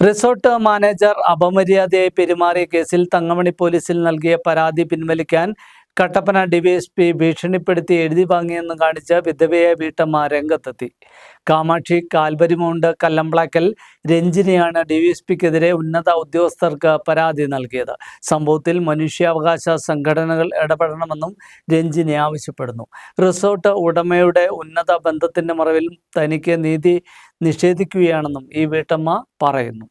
Resort manager അപമര്യാദയായി പെരുമാറിയ കേസിൽ തങ്കമണി പോലീസിൽ നൽകിയ പരാതി പിൻവലിക്കാൻ കട്ടപ്പന ഡിവൈഎസ്പി ഭീഷണിപ്പെടുത്തി എഴുതി വാങ്ങിയെന്ന് കാണിച്ച് വിധവയെ വീട്ടമ്മ രംഗത്തെത്തി. കാമാക്ഷി കാൽവരിമൗണ്ട് കല്ലമ്പ്ളാക്കൽ രഞ്ജിനിയാണ് ഡിവൈഎസ്പിക്കെതിരെ ഉന്നത ഉദ്യോഗസ്ഥർക്ക് പരാതി നൽകിയത്. സംഭവത്തിൽ മനുഷ്യാവകാശ സംഘടനകൾ ഇടപെടണമെന്നും രഞ്ജിനി ആവശ്യപ്പെടുന്നു. റിസോർട്ട് ഉടമയുടെ ഉന്നത ബന്ധത്തിന്റെ മറവിൽ തനിക്ക് നീതി നിഷേധിക്കുകയാണെന്നും ഈ വീട്ടമ്മ പറയുന്നു.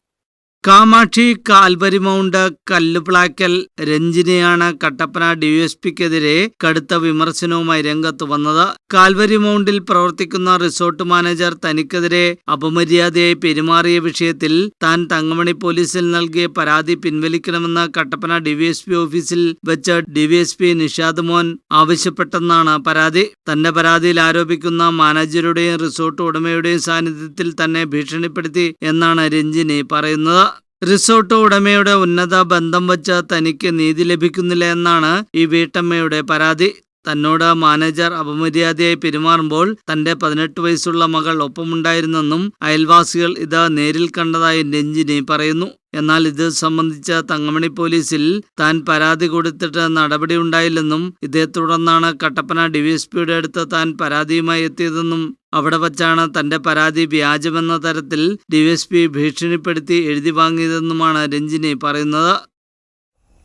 കാമാക്ഷി കാൽവരി മൗണ്ട് കല്ലുപ്ലാക്കൽ രഞ്ജിനെയാണ് കട്ടപ്പന ഡിഎസ്പിക്കെതിരെ കടുത്ത വിമർശനവുമായി രംഗത്ത് വന്നത്. കാൽവരി മൗണ്ടിൽ പ്രവർത്തിക്കുന്ന റിസോർട്ട് മാനേജർ തനിക്കെതിരെ അപമര്യാദയായി പെരുമാറിയ വിഷയത്തിൽ താൻ തങ്കമണി പോലീസിൽ നൽകിയ പരാതി പിൻവലിക്കണമെന്ന് കട്ടപ്പന ഡിവൈഎസ്പി ഓഫീസിൽ വെച്ച് ഡിവൈഎസ്പി നിഷാദ് മോൻ ആവശ്യപ്പെട്ടെന്നാണ് പരാതി. തന്റെ പരാതിയിൽ ആരോപിക്കുന്ന മാനേജരുടെയും റിസോർട്ട് ഉടമയുടെയും സാന്നിധ്യത്തിൽ തന്നെ ഭീഷണിപ്പെടുത്തി എന്നാണ് രഞ്ജിനി പറയുന്നത്. റിസോർട്ട് ഉടമയുടെ ഉന്നത ബന്ധം വച്ച് തനിക്ക് നീതി ലഭിക്കുന്നില്ല എന്നാണ് ഈ വീട്ടമ്മയുടെ പരാതി. തന്നോട് മാനേജർ അപമര്യാദയായി പെരുമാറുമ്പോൾ തന്റെ പതിനെട്ട് വയസ്സുള്ള മകൾ ഒപ്പമുണ്ടായിരുന്നെന്നും അയൽവാസികൾ ഇത് നേരിൽ കണ്ടതായി രഞ്ജിനി പറയുന്നു. എന്നാൽ ഇത് സംബന്ധിച്ച തങ്കമണി പോലീസിൽ താൻ പരാതി കൊടുത്തിട്ട് നടപടി ഉണ്ടായില്ലെന്നും ഇതേ തുടർന്നാണ് കട്ടപ്പന ഡിവിഎസ്പിയുടെ അടുത്ത് താൻ പരാതിയുമായി എത്തിയതെന്നും അവിടെ വച്ചാണ് തന്റെ പരാതി വ്യാജമെന്ന തരത്തിൽ ഡിവൈഎസ്പി ഭീഷണിപ്പെടുത്തി എഴുതി വാങ്ങിയതെന്നുമാണ് രഞ്ജിനി പറയുന്നത്.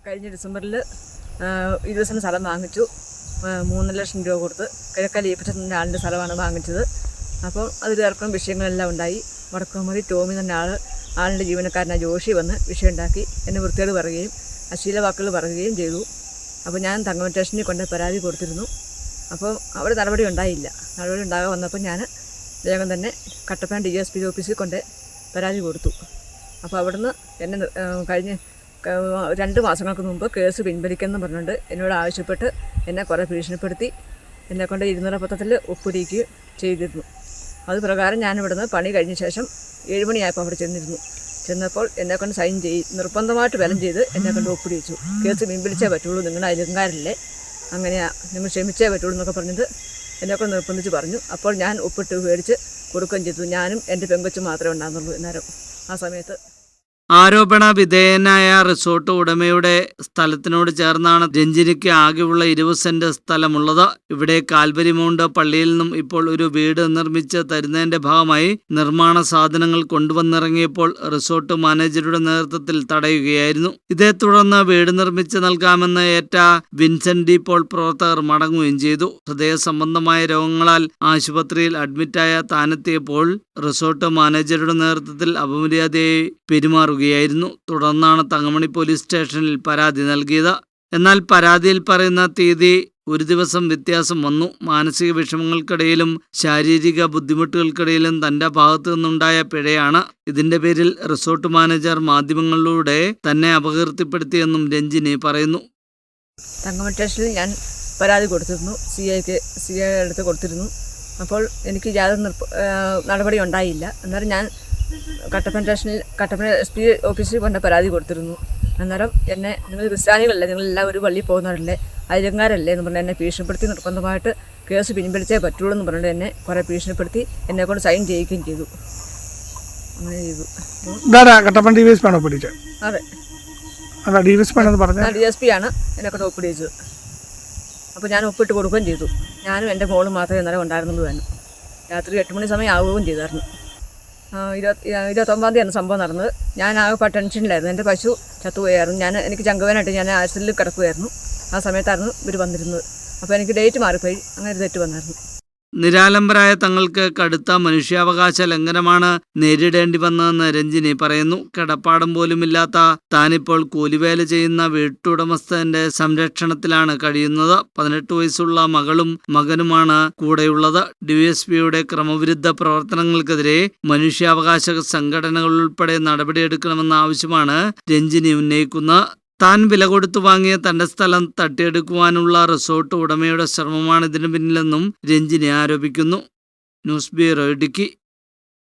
കഴിഞ്ഞ ഡിസംബറിൽ ഇരുപത് സ്ഥലം വാങ്ങിച്ചു. ആ, മൂന്നര ലക്ഷം രൂപ കൊടുത്ത് കിഴക്കൽ ഈപ്പറ്റത്തിന്റെ ആളിന്റെ സ്ഥലമാണ് വാങ്ങിച്ചത്. അപ്പോൾ അതിൽ ഇറക്കം വിഷയങ്ങളെല്ലാം ഉണ്ടായി. വടക്കുമതി ടോമി എന്ന ആൾ ആളിന്റെ ജീവനക്കാരനായ ജോഷി വന്ന് വിഷയം ഉണ്ടാക്കി എന്നെ വൃത്തിയോട് പറയുകയും അശ്ലീല വാക്കുകൾ പറയുകയും ചെയ്തു. അപ്പോൾ ഞാൻ തങ്കമ സ്റ്റേഷനിൽ കൊണ്ട് പരാതി കൊടുത്തിരുന്നു. അപ്പോൾ അവിടെ നടപടി ഉണ്ടായില്ല. നടപടി ഉണ്ടാകാൻ വന്നപ്പോൾ ഞാൻ വേഗം തന്നെ കട്ടപ്പന ഡി എസ് പി ഓഫീസിൽ കൊണ്ട് പരാതി കൊടുത്തു. അപ്പോൾ അവിടുന്ന് എന്നെ കഴിഞ്ഞ് രണ്ട് മാസങ്ങൾക്ക് മുമ്പ് കേസ് പിൻവലിക്കുമെന്ന് പറഞ്ഞുകൊണ്ട് എന്നോട് ആവശ്യപ്പെട്ട് എന്നെ കുറേ ഭീഷണിപ്പെടുത്തി. എന്നെ കൊണ്ട് ഇരുന്നൂറ് പത്രത്തിൽ ഒപ്പിടിക്കുകയും ചെയ്തിരുന്നു. അത് പ്രകാരം ഞാൻ ഇവിടുന്ന് പണി കഴിഞ്ഞ ശേഷം ഏഴുമണിയായപ്പോൾ അവിടെ ചെന്നിരുന്നു. ചെന്നപ്പോൾ എന്നെ കൊണ്ട് സൈൻ ചെയ്ത് നിർബന്ധമായിട്ട് ബലം ചെയ്ത് എന്നെ കൊണ്ട് ഒപ്പിടിച്ചു കേസ് പിൻവലിച്ചേ പറ്റുള്ളൂ നിങ്ങളുടെ അയൽക്കാരല്ലേ അങ്ങനെയാ നിങ്ങൾ ക്ഷമിച്ചേ പറ്റുള്ളൂ എന്നൊക്കെ പറഞ്ഞത് എന്നെ കൊണ്ട് നിർബന്ധിച്ച് പറഞ്ഞു. അപ്പോൾ ഞാൻ ഒപ്പിട്ട് മേടിച്ച് കൊടുക്കുകയും ചെയ്തു. ഞാനും എന്റെ പെങ്കൊച്ചും മാത്രമേ ഉണ്ടാകുന്നുള്ളൂ അന്നേരം ആ സമയത്ത് ആരോപണ വിധേയനായ റിസോർട്ട് ഉടമയുടെ സ്ഥലത്തിനോട് ചേർന്നാണ് രഞ്ജിനിക്ക് ആകെയുള്ള ഇരുപത് സെന്റ് സ്ഥലമുള്ളത്. ഇവിടെ കാൽവരി മൗണ്ട് പള്ളിയിൽ നിന്നും ഇപ്പോൾ ഒരു വീട് നിർമ്മിച്ച് തരുന്നതിന്റെ ഭാഗമായി നിർമ്മാണ സാധനങ്ങൾ കൊണ്ടുവന്നിറങ്ങിയപ്പോൾ റിസോർട്ട് മാനേജരുടെ നേതൃത്വത്തിൽ തടയുകയായിരുന്നു. ഇതേ തുടർന്ന് വീട് നിർമ്മിച്ച് നൽകാമെന്ന് ഏറ്റ വിൻസെന്റ് ഡി പോൾ പ്രവർത്തകർ മടങ്ങുകയും ചെയ്തു. ഹൃദയ സംബന്ധമായ രോഗങ്ങളാൽ ആശുപത്രിയിൽ അഡ്മിറ്റായ താനെത്തിയപ്പോൾ റിസോർട്ട് മാനേജരുടെ നേതൃത്വത്തിൽ അപമര്യാദയായി പെരുമാറുകയായിരുന്നു തുടർന്നാണ് തങ്കമണി പോലീസ് സ്റ്റേഷനിൽ പരാതി നൽകിയത്. എന്നാൽ പരാതിയിൽ പറയുന്ന തീയതി ഒരു ദിവസം വ്യത്യാസം വന്നു. മാനസിക വിഷമങ്ങൾക്കിടയിലും ശാരീരിക ബുദ്ധിമുട്ടുകൾക്കിടയിലും തന്റെ ഭാഗത്തു നിന്നുണ്ടായ പിഴയാണ്. ഇതിന്റെ പേരിൽ റിസോർട്ട് മാനേജർ മാധ്യമങ്ങളിലൂടെ തന്നെ അപകീർത്തിപ്പെടുത്തിയെന്നും രഞ്ജിനി പറയുന്നു. തങ്കമ സ്റ്റേഷനിൽ ഞാൻ പരാതി കൊടുത്തിരുന്നു. സി ഐക്ക് സി ഐ അടുത്ത് കൊടുത്തിരുന്നു. അപ്പോൾ എനിക്ക് യാതൊരു നടപടി ഉണ്ടായില്ല അന്നേരം ഞാൻ കട്ടപ്പന സ്റ്റേഷനിൽ കട്ടപ്പന എസ് പി ഓഫീസിൽ കൊണ്ട് പരാതി കൊടുത്തിരുന്നു. അന്നേരം എന്നെ നിങ്ങൾ ക്രിസ്ത്യാനികളല്ലേ നിങ്ങളെല്ലാം ഒരു പള്ളിയിൽ പോകുന്നവരല്ലേ അയലങ്കാരല്ലേ എന്ന് പറഞ്ഞ് എന്നെ ഭീഷണിപ്പെടുത്തി നിർബന്ധമായിട്ട് കേസ് പിൻവലിച്ചേ പറ്റുള്ളൂ എന്ന് പറഞ്ഞിട്ട് എന്നെ കുറേ ഭീഷണിപ്പെടുത്തി എന്നെ കൊണ്ട് സൈൻ ചെയ്യിക്കുകയും ചെയ്തു. അങ്ങനെ ചെയ്തു. അപ്പോൾ ഇതാരാ? Kattappana D Y S P ആണോ പിടിച്ചത് അതെ. അല്ല ഡി വി എസ് പി ആണെന്ന് പറഞ്ഞത് ഡി എസ് പി ആണ് എന്നെ കൊണ്ട് ഒപ്പിടിച്ചത്. അപ്പോൾ ഞാൻ ഒപ്പിട്ട് കൊടുക്കുകയും ചെയ്തു. ഞാനും എന്റെ മോളും മാത്രമേ ഇന്നലെ ഉണ്ടായിരുന്നുള്ളൂ തന്നെ. രാത്രി എട്ട് മണി സമയം ആവുകയും ചെയ്തായിരുന്നു. ഇരുപത്തി ആ, ഇരുപത്തൊമ്പതാം തീയതിയാണ് സംഭവം നടന്നത്. ഞാൻ ആകെ ടെൻഷനിലായിരുന്നു. എന്റെ പശു ചത്തുപോയായിരുന്നു. ഞാൻ എനിക്ക് ചങ്കുവേനായിട്ട് ഞാൻ ആശുപത്രിയിൽ കിടക്കുമായിരുന്നു ആ സമയത്തായിരുന്നു ഇവർ വന്നിരുന്നത്. അപ്പോൾ എനിക്ക് ഡേറ്റ് മാറിപ്പോയി. അങ്ങനെ ഒരു തെറ്റ് വന്നായിരുന്നു. നിരാലംബരായ തങ്ങൾക്ക് കടുത്ത മനുഷ്യാവകാശ ലംഘനമാണ് നേരിടേണ്ടി വന്നതെന്ന് രഞ്ജിനി പറയുന്നു. കിടപ്പാടം പോലുമില്ലാത്ത താനിപ്പോൾ കൂലിവേല ചെയ്യുന്ന വീട്ടുടമസ്ഥന്റെ സംരക്ഷണത്തിലാണ് കഴിയുന്നത്. പതിനെട്ട് വയസ്സുള്ള മകളും മകനുമാണ് കൂടെയുള്ളത്. ഡിവൈഎസ്പിയുടെ ക്രമവിരുദ്ധ പ്രവർത്തനങ്ങൾക്കെതിരെ മനുഷ്യാവകാശ സംഘടനകൾ ഉൾപ്പെടെ നടപടിയെടുക്കണമെന്ന ആവശ്യമാണ് രഞ്ജിനി ഉന്നയിക്കുന്നത്. താൻ വില കൊടുത്തു വാങ്ങിയ തന്റെ സ്ഥലം തട്ടിയെടുക്കുവാനുള്ള റിസോർട്ട് ഉടമയുടെ ശ്രമമാണ് ഇതിനു പിന്നിലെന്നും രഞ്ജിനി ആരോപിക്കുന്നു. News bureau Idukki.